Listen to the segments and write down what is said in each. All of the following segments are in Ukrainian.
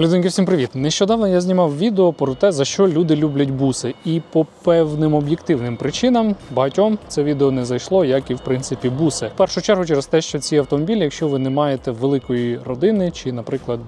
Людинки, всім привіт! Нещодавно я знімав відео про те, за що люди люблять буси. І по певним об'єктивним причинам багатьом це відео не зайшло, як і в принципі буси. В першу чергу через те, що ці автомобілі, якщо ви не маєте великої родини чи, наприклад,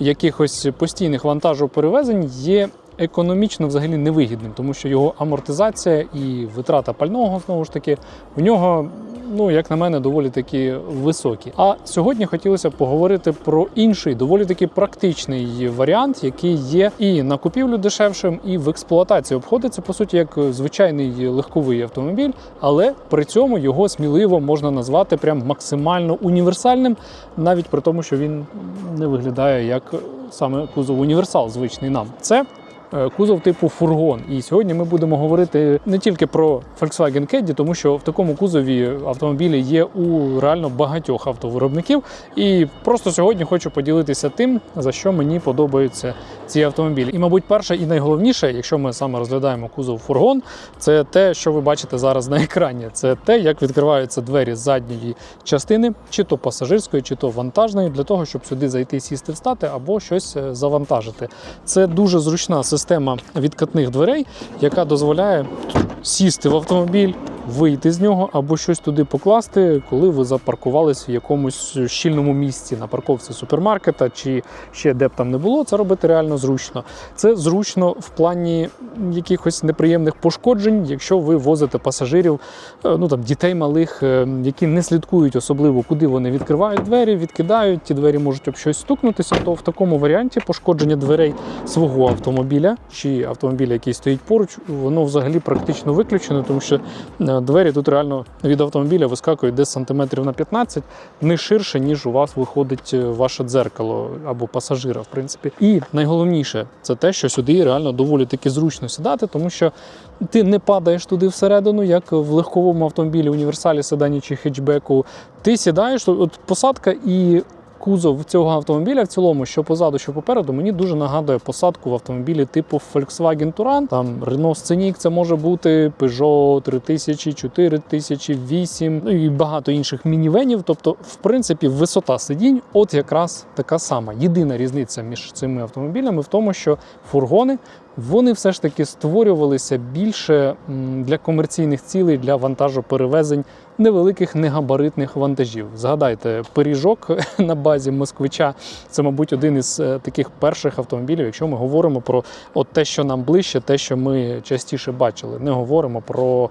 якихось постійних вантажоперевезень, є економічно взагалі невигідним, тому що його амортизація і витрата пального знову ж таки в нього, ну як на мене, доволі таки високі. А сьогодні хотілося б поговорити про інший, доволі таки практичний варіант, який є і на купівлю дешевшим, і в експлуатації обходиться по суті як звичайний легковий автомобіль, але при цьому його сміливо можна назвати прям максимально універсальним, навіть при тому, що він не виглядає як саме кузов універсал, звичний нам. Це кузов типу фургон. І сьогодні ми будемо говорити не тільки про Volkswagen Caddy, тому що в такому кузові автомобілі є у реально багатьох автовиробників. І просто сьогодні хочу поділитися тим, за що мені подобаються ці автомобілі. І, мабуть, перше і найголовніше, якщо ми саме розглядаємо кузов фургон, це те, що ви бачите зараз на екрані. Це те, як відкриваються двері задньої частини, чи то пасажирської, чи то вантажної, для того, щоб сюди зайти, сісти, встати або щось е, завантажити. Це дуже зручна система відкатних дверей, яка дозволяє сісти в автомобіль. Вийти з нього або щось туди покласти, коли ви запаркувались в якомусь щільному місці на парковці супермаркета чи ще де б там не було, це робити реально зручно. Це зручно в плані якихось неприємних пошкоджень, якщо ви возите пасажирів, е, ну там дітей малих, е, які не слідкують особливо, куди вони відкривають двері, відкидають. Ті двері можуть об щось стукнутися. То в такому варіанті пошкодження дверей свого автомобіля чи автомобіля, який стоїть поруч, воно взагалі практично виключено, тому що е, двері тут реально від автомобіля вискакують десь сантиметрів на 15, не ширше, ніж у вас виходить е, ваше дзеркало або пасажира, в принципі. І найголовніше це те, що сюди реально доволі таки зручно сідати, тому що ти не падаєш туди всередину, як в легковому автомобілі, універсалі, седані чи хетчбеку. Ти сідаєш, от посадка і. Кузов цього автомобіля в цілому, що позаду, що попереду, мені дуже нагадує посадку в автомобілі типу Volkswagen Touran. Там Renault Scenic це може бути Peugeot 3000, 4000, 8, ну і багато інших мінівенів. Тобто, в принципі, висота сидінь, от якраз така сама. Єдина різниця між цими автомобілями в тому, що фургони вони все ж таки створювалися більше для комерційних цілей, для вантажоперевезень невеликих негабаритних вантажів. Згадайте, пиріжок на базі москвича. Це, мабуть, один із е, таких перших автомобілів, якщо ми говоримо про от те, що нам ближче, те, що ми частіше бачили. Не говоримо про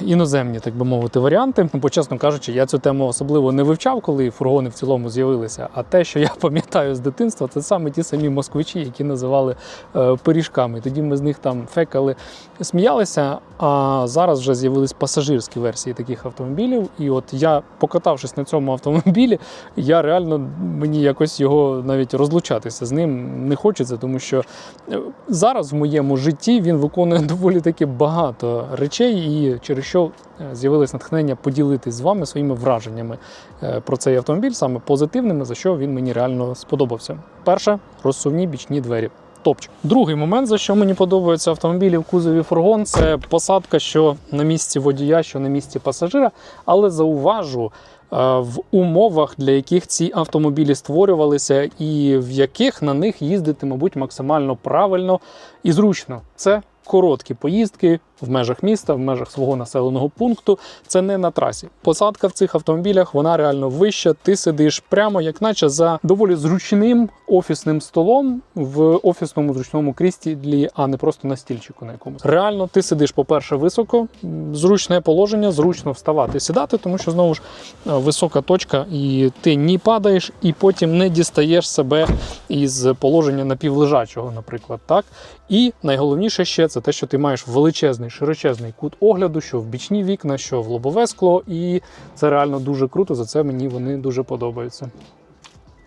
іноземні, так би мовити, варіанти. Бо, чесно кажучи, я цю тему особливо не вивчав, коли фургони в цілому з'явилися. А те, що я пам'ятаю з дитинства, це саме ті самі москвичі, які називали е, пиріжками. Тоді ми з них там фекали, сміялися. А зараз вже з'явились пасажирські версії таких автомобілів. І от я, покатавшись на цьому автомобілі, я реально мені якось його навіть розлучатися з ним не хочеться, тому що е, зараз в моєму житті він виконує доволі таки багато речей, і через що е, з'явилось натхнення поділитись з вами своїми враженнями е, про цей автомобіль, саме позитивними, за що він мені реально сподобався. Перше розсувні бічні двері. Топчик. Другий момент, за що мені подобаються автомобілі в кузові фургон, це посадка, що на місці водія, що на місці пасажира. Але зауважу, е, в умовах, для яких ці автомобілі створювалися, і в яких на них їздити, мабуть, максимально правильно і зручно. Це короткі поїздки в межах міста, в межах свого населеного пункту. Це не на трасі. Посадка в цих автомобілях вона реально вища. Ти сидиш прямо, як наче за доволі зручним офісним столом в офісному зручному кріслі, а не просто на стільчику на якомусь. Реально, ти сидиш, по-перше, високо, зручне положення, зручно вставати, сідати, тому що знову ж висока точка, і ти ні падаєш, і потім не дістаєш себе із положення напівлежачого, наприклад, так. І найголовніше ще це те, що ти маєш величезний широчезний кут огляду, що в бічні вікна, що в лобове скло, і це реально дуже круто. За це мені вони дуже подобаються.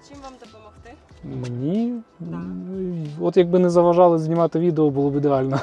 Чим вам допомогти? Мені Да. от якби не заважали знімати відео, було б ідеально.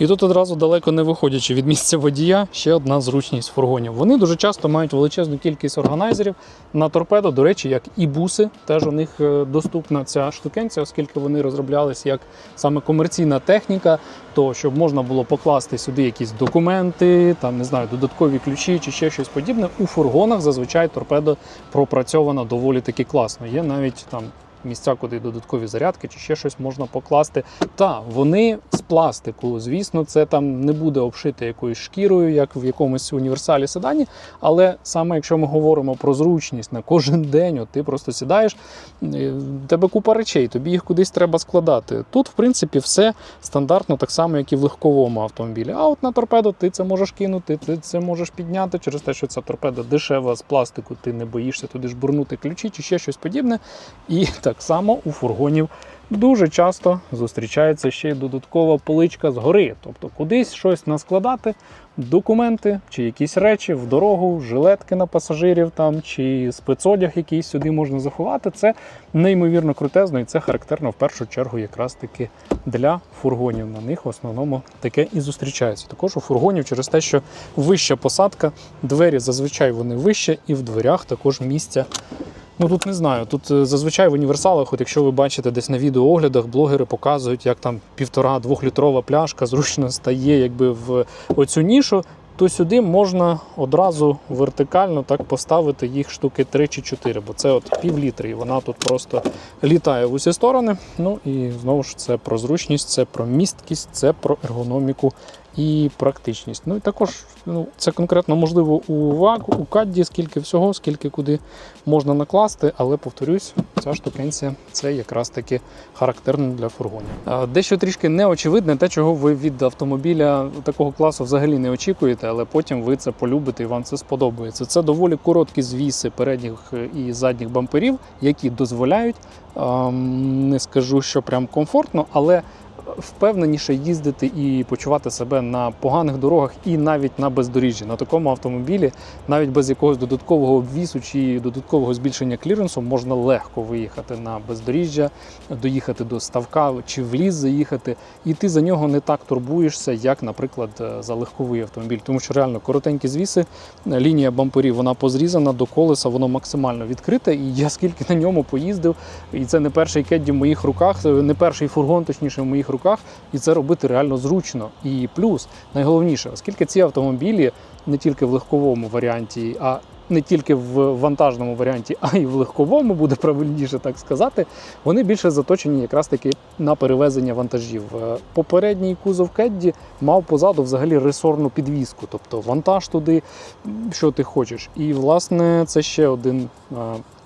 І тут одразу далеко не виходячи від місця водія, ще одна зручність фургонів. Вони дуже часто мають величезну кількість органайзерів на торпедо. До речі, як і буси, теж у них е, доступна ця штукенція, оскільки вони розроблялись як саме комерційна техніка, то щоб можна було покласти сюди якісь документи, там не знаю, додаткові ключі чи ще щось подібне. У фургонах зазвичай торпедо пропрацьовано доволі таки класно. Є навіть там місця, куди додаткові зарядки чи ще щось можна покласти. Та вони з пластику. Звісно, це там не буде обшите якоюсь шкірою, як в якомусь універсалі седані. Але саме якщо ми говоримо про зручність на кожен день, от ти просто сідаєш, е, тебе купа речей, тобі їх кудись треба складати. Тут, в принципі, все стандартно, так само, як і в легковому автомобілі. А от на торпедо ти це можеш кинути, ти це можеш підняти через те, що ця торпеда дешева з пластику, ти не боїшся туди жбурнути ключі чи ще щось подібне. І само у фургонів дуже часто зустрічається ще й додаткова поличка згори. Тобто кудись щось наскладати, документи чи якісь речі в дорогу, жилетки на пасажирів там чи спецодяг, який сюди можна заховати. Це неймовірно крутезно, і це характерно в першу чергу якраз таки для фургонів. На них в основному таке і зустрічається. Також у фургонів через те, що вища посадка, двері зазвичай вони вище, і в дверях також місця. Ну тут не знаю. Тут е, зазвичай в універсалах, от якщо ви бачите десь на відеооглядах, блогери показують, як там півтора-двохлітрова пляшка зручно стає якби в оцю нішу, то сюди можна одразу вертикально так поставити їх штуки 3 чи 4, бо це от пів літри, і вона тут просто літає в усі сторони. Ну і знову ж це про зручність, це про місткість, це про ергономіку і практичність. Ну і також ну, це конкретно можливо у ВАК, у кадді, скільки всього, скільки куди можна накласти, але повторюсь, ця штукенція це якраз таки характерно для фургонів. Дещо трішки неочевидне, те, чого ви від автомобіля такого класу взагалі не очікуєте, але потім ви це полюбите і вам це сподобається. Це доволі короткі звіси передніх і задніх бамперів, які дозволяють, не скажу, що прям комфортно, але впевненіше їздити і почувати себе на поганих дорогах і навіть на бездоріжжі. На такому автомобілі, навіть без якогось додаткового обвісу чи додаткового збільшення кліренсу, можна легко виїхати на бездоріжжя, доїхати до ставка чи в ліс заїхати, і ти за нього не так турбуєшся, як, наприклад, е, за легковий автомобіль. Тому що реально коротенькі звіси, е, лінія бамперів вона позрізана до колеса, воно максимально відкрите. І я скільки на ньому поїздив, і це не перший кедді в моїх руках, не перший фургон, точніше, в моїх руках, і це робити реально зручно. І плюс, найголовніше, оскільки ці автомобілі не тільки в легковому варіанті, а не тільки в вантажному варіанті, а й в легковому, буде правильніше так сказати, вони більше заточені якраз таки на перевезення вантажів. Е, Попередній кузов Кедді мав позаду взагалі ресорну підвіску, тобто вантаж туди, що ти хочеш. І власне це ще один е,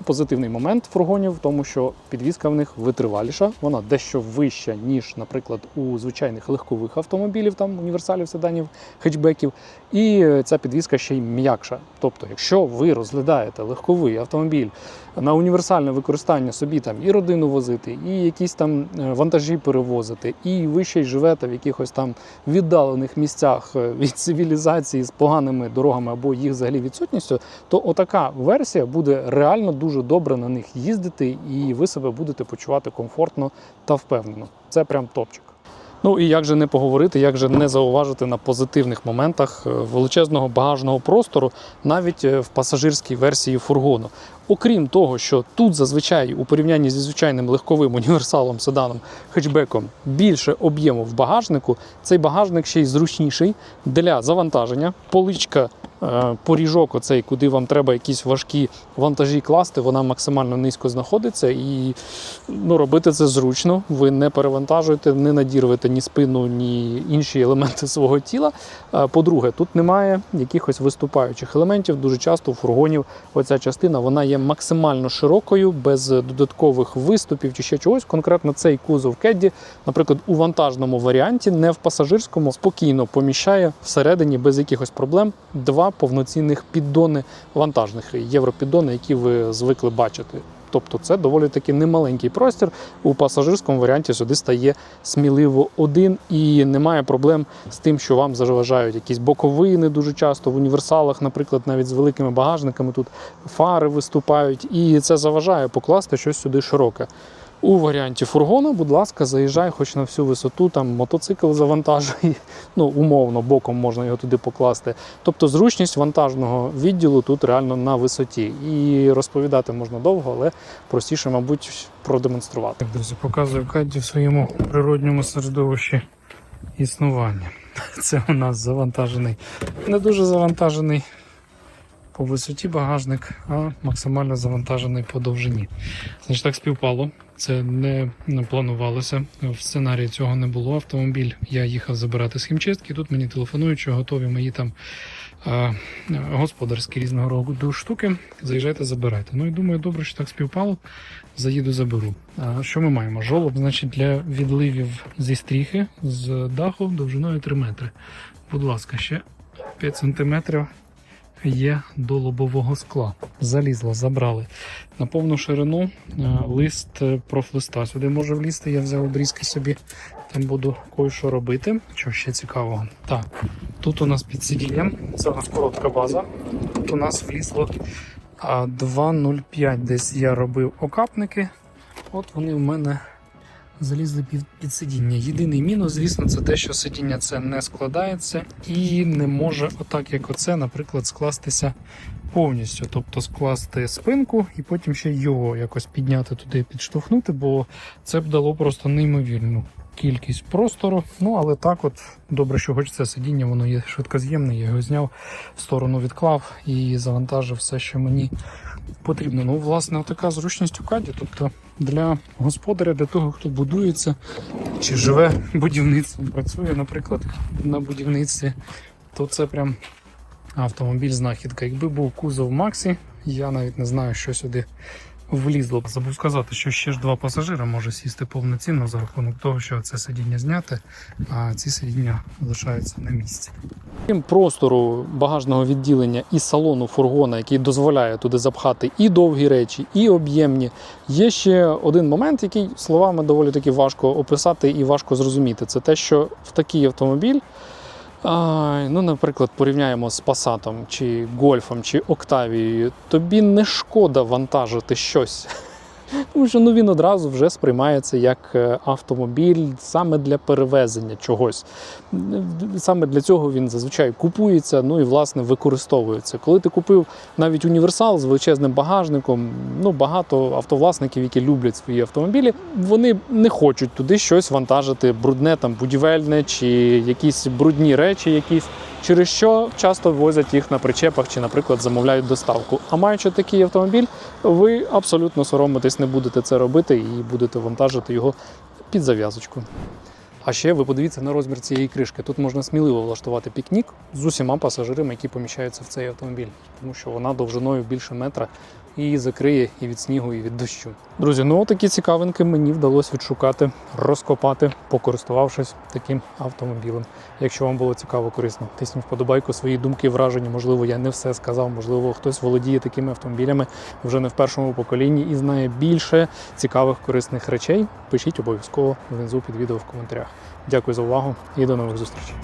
позитивний момент фургонів в тому, що підвізка в них витриваліша, вона дещо вища, ніж, наприклад, у звичайних легкових автомобілів, там універсалів, седанів, хетчбеків. І ця підвізка ще й м'якша. Тобто, якщо ви розглядаєте легковий автомобіль на універсальне використання собі там і родину возити, і якісь там е, вантажі перевозити, і ви ще й живете в якихось там віддалених місцях е, від цивілізації з поганими дорогами або їх взагалі відсутністю, то отака версія буде реально дуже добре на них їздити, і ви себе будете почувати комфортно та впевнено. Це прям топчик. Ну і як же не поговорити, як же не зауважити на позитивних моментах е, величезного багажного простору навіть е, в пасажирській версії фургону. Окрім того, що тут зазвичай у порівнянні зі звичайним легковим універсалом, седаном, хетчбеком більше об'єму в багажнику, цей багажник ще й зручніший для завантаження. Поличка, поріжок, оцей, куди вам треба якісь важкі вантажі класти, вона максимально низько знаходиться і ну, робити це зручно. Ви не перевантажуєте, не надірвете ні спину, ні інші елементи свого тіла. Е, По-друге, тут немає якихось виступаючих елементів. Дуже часто у фургонів оця частина вона є максимально широкою, без додаткових виступів чи ще чогось. Конкретно цей кузов Кедді, наприклад, у вантажному варіанті, не в пасажирському, спокійно поміщає всередині без якихось проблем два повноцінних піддони вантажних європіддони, які ви звикли бачити. Тобто це доволі таки немаленький простір. У пасажирському варіанті сюди стає сміливо один і немає проблем з тим, що вам заважають якісь боковини дуже часто в універсалах, наприклад, навіть з великими багажниками тут фари виступають, і це заважає покласти щось сюди широке. У варіанті фургона, будь ласка, заїжджай хоч на всю висоту, там мотоцикл завантажує, ну умовно, боком можна його туди покласти. Тобто зручність вантажного відділу тут реально на висоті. І розповідати можна довго, але простіше, мабуть, продемонструвати. Так, друзі, показую Кадді в своєму природньому середовищі існування. Це у нас завантажений, не дуже завантажений по висоті багажник, а максимально завантажений по довжині. Значить, так співпало, Це не, планувалося. В сценарії цього не було. Автомобіль я їхав забирати з хімчистки. Тут мені телефонують, що готові мої там е, господарські різного роду штуки. Заїжджайте, забирайте. Ну і думаю, добре, що так співпало. Заїду, заберу. А що ми маємо? Жолоб, значить, для відливів зі стріхи з даху довжиною 3 метри. Будь ласка, ще 5 сантиметрів є до лобового скла. Залізло, забрали. На повну ширину е, лист е, профлиста. Сюди може влізти, я взяв обрізки собі, там буду кое-що робити. Що ще цікавого? Так, тут у нас під сидінням, це у нас коротка база. Тут у нас влізло а, 2,05. Десь я робив окапники. От вони в мене залізли під, сидіння. Єдиний мінус, звісно, це те, що сидіння це не складається і не може, отак як оце, наприклад, скластися повністю. Тобто скласти спинку і потім ще його якось підняти туди, підштовхнути, бо це б дало просто неймовірну кількість простору. Ну, але так, от добре, що хоч це сидіння, воно є швидкоз'ємне, я його зняв, в сторону відклав і завантажив все, що мені потрібно. Ну, власне, така зручність у каді. Тобто для господаря, для того, хто будується чи живе будівництвом, працює, наприклад, на будівництві, то це прям автомобіль знахідка. Якби був кузов Максі, я навіть не знаю, що сюди влізло. Забув сказати, що ще ж два пасажира може сісти повноцінно за рахунок того, що це сидіння зняте, а ці сидіння залишаються на місці. Крім простору багажного відділення і салону фургона, який дозволяє туди запхати і довгі речі, і об'ємні, є ще один момент, який словами доволі таки важко описати і важко зрозуміти. Це те, що в такий автомобіль. А, ну, наприклад, порівняємо з Passat, чи Гольфом, чи Октавією, тобі не шкода вантажити щось. Тому що ну, він одразу вже сприймається як е, автомобіль саме для перевезення чогось. Саме для цього він зазвичай купується, ну і власне використовується. Коли ти купив навіть універсал з величезним багажником, ну багато автовласників, які люблять свої автомобілі, вони не хочуть туди щось вантажити брудне, там будівельне чи якісь брудні речі, якісь. Через що часто возять їх на причепах чи, наприклад, замовляють доставку. А маючи такий автомобіль, ви абсолютно соромитесь, не будете це робити і будете вантажити його під зав'язочку. А ще ви подивіться на розмір цієї кришки. Тут можна сміливо влаштувати пікнік з усіма пасажирами, які поміщаються в цей автомобіль, тому що вона довжиною більше метра і закриє і від снігу, і від дощу. Друзі, ну такі цікавинки мені вдалося відшукати, розкопати, покористувавшись таким автомобілем. Якщо вам було цікаво, корисно, тисніть вподобайку, свої думки, враження. Можливо, я не все сказав. Можливо, хтось володіє такими автомобілями вже не в першому поколінні і знає більше цікавих корисних речей. Пишіть обов'язково внизу під відео в коментарях. Дякую за увагу і до нових зустрічей.